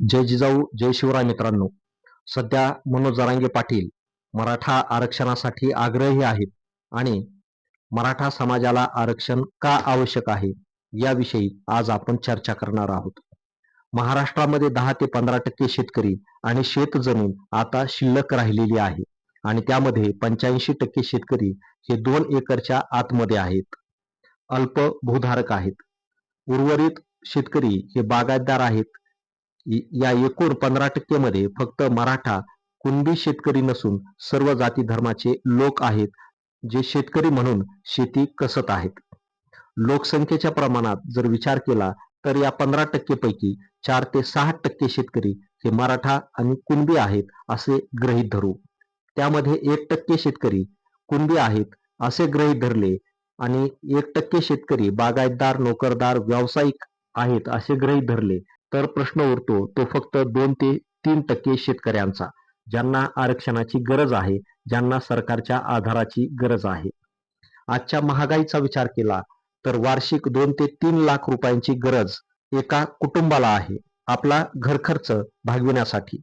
जय जिजाऊ जय शिवराय मित्रांनो. सध्या मनोज जरांगे पाटील मराठा आरक्षणासाठी आग्रही आहेत आणि मराठा समाजाला आरक्षण का आवश्यक आहे याविषयी आज आपण चर्चा करणार आहोत. महाराष्ट्रामध्ये दहा ते पंधरा टक्के शेतकरी आणि शेतजमीन आता शिल्लक राहिलेली आहे आणि त्यामध्ये पंच्याऐंशी टक्के शेतकरी हे दोन एकरच्या आतमध्ये आहेत. अल्प भूधारक आहेत. उर्वरित शेतकरी हे बागायतदार आहेत. या एकूण पंधरा टक्के मध्ये फक्त मराठा कुणबी शेतकरी नसून सर्व जाती धर्माचे लोक आहेत जे शेतकरी म्हणून शेती कसत आहेत. लोकसंख्येच्या प्रमाणात जर विचार केला तर या पंधरा टक्के पैकी चार ते सहा टक्के शेतकरी हे मराठा आणि कुणबी आहेत असे ग्रहीत धरू. त्यामध्ये एक टक्के शेतकरी कुणबी आहेत असे ग्रहीत धरले आणि एक टक्के शेतकरी बागायतदार नोकरदार व्यावसायिक आहेत असे ग्रहीत धरले. तर प्रश्न उरतो तो फक्त दोन ते तीन टक्के शेतकऱ्यांचा ज्यांना आरक्षणाची गरज आहे ज्यांना सरकारच्या आधाराची गरज आहे. आजच्या महागाईचा विचार केला तर वार्षिक दोन ते तीन लाख रुपयांची गरज एका कुटुंबाला आहे आपला घरखर्च भागविण्यासाठी.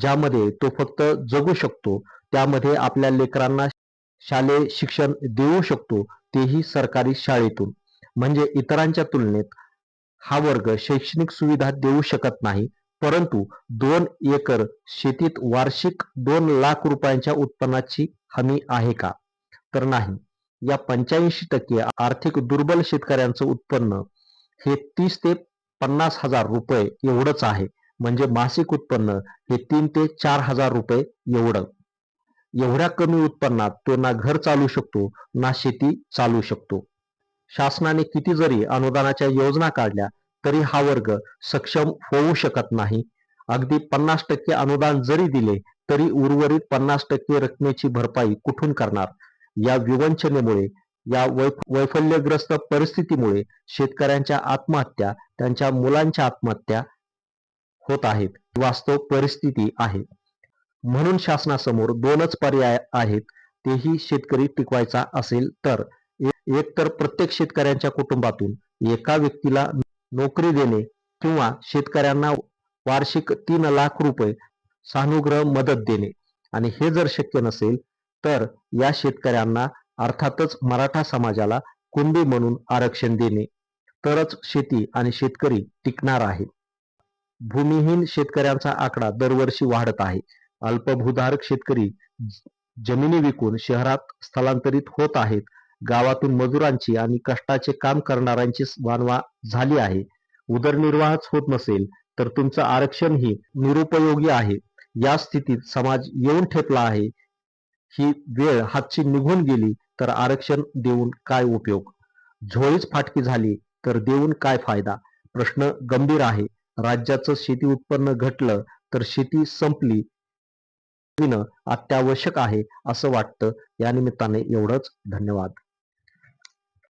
ज्यामध्ये तो फक्त जगू शकतो त्यामध्ये आपल्या लेकरांना शालेय शिक्षण देऊ शकतो तेही सरकारी शाळेतून. म्हणजे इतरांच्या तुलनेत हा वर्ग शैक्षणिक सुविधा देऊ शकत नाही परंतु दोन एकर शेतीत वार्षिक दोन लाख रुपयांच्या उत्पन्नाची हमी आहे का? तर नाही. या पंच्याऐंशी टक्के आर्थिक दुर्बल शेतकऱ्यांचं उत्पन्न हे तीस ते पन्नास हजार रुपये एवढंच आहे. म्हणजे मासिक उत्पन्न हे तीन ते चार हजार रुपये एवढं. एवढ्या कमी उत्पन्नात तो ना घर चालू शकतो ना शेती चालू शकतो. शासनाने किती जरी अनुदानाच्या योजना काढल्या तरी हा वर्ग सक्षम होऊ शकत नाही. अगदी पन्नास टक्के अनुदान जरी दिले तरी उर्वरित पन्नास टक्के रकमेची भरपाई कुठून करणार? या विवंचनेमुळे या वैफल्यग्रस्त परिस्थितीमुळे शेतकऱ्यांच्या आत्महत्या त्यांच्या मुलांच्या आत्महत्या होत आहेत. वास्तव परिस्थिती आहे. म्हणून शासनासमोर दोनच पर्याय आहेत तेही शेतकरी टिकवायचा असेल तर. एकतर प्रत्येक शेतकऱ्यांच्या कुटुंबातून एका व्यक्तीला नोकरी देणे किंवा शेतकऱ्यांना वार्षिक तीन लाख रुपये सानुग्रह मदत देणे. आणि हे जर शक्य नसेल तर या शेतकऱ्यांना अर्थातच मराठा समाजाला कुणबी म्हणून आरक्षण देणे. तरच शेती आणि शेतकरी टिकणार आहे भूमिहीन शेतकऱ्यांचा आकडा दरवर्षी वाढत आहे. अल्पभूधारक शेतकरी जमिनी विकून शहरात स्थलांतरित होत आहेत. गावातून मजुरांची आणि कष्टाचे काम करणाऱ्यांची वानवा झाली आहे. उदरनिर्वाहच होत नसेल तर तुमचं आरक्षण ही निरुपयोगी आहे. या स्थितीत समाज येऊन ठेपला आहे. ही वेळ हातची निघून गेली तर आरक्षण देऊन काय उपयोग? झोळीच फाटकी झाली तर देऊन काय फायदा? प्रश्न गंभीर आहे. राज्याचं शेती उत्पन्न घटलं तर शेती संपली. अत्यावश्यक आहे असं वाटतं. या निमित्ताने एवढंच. धन्यवाद.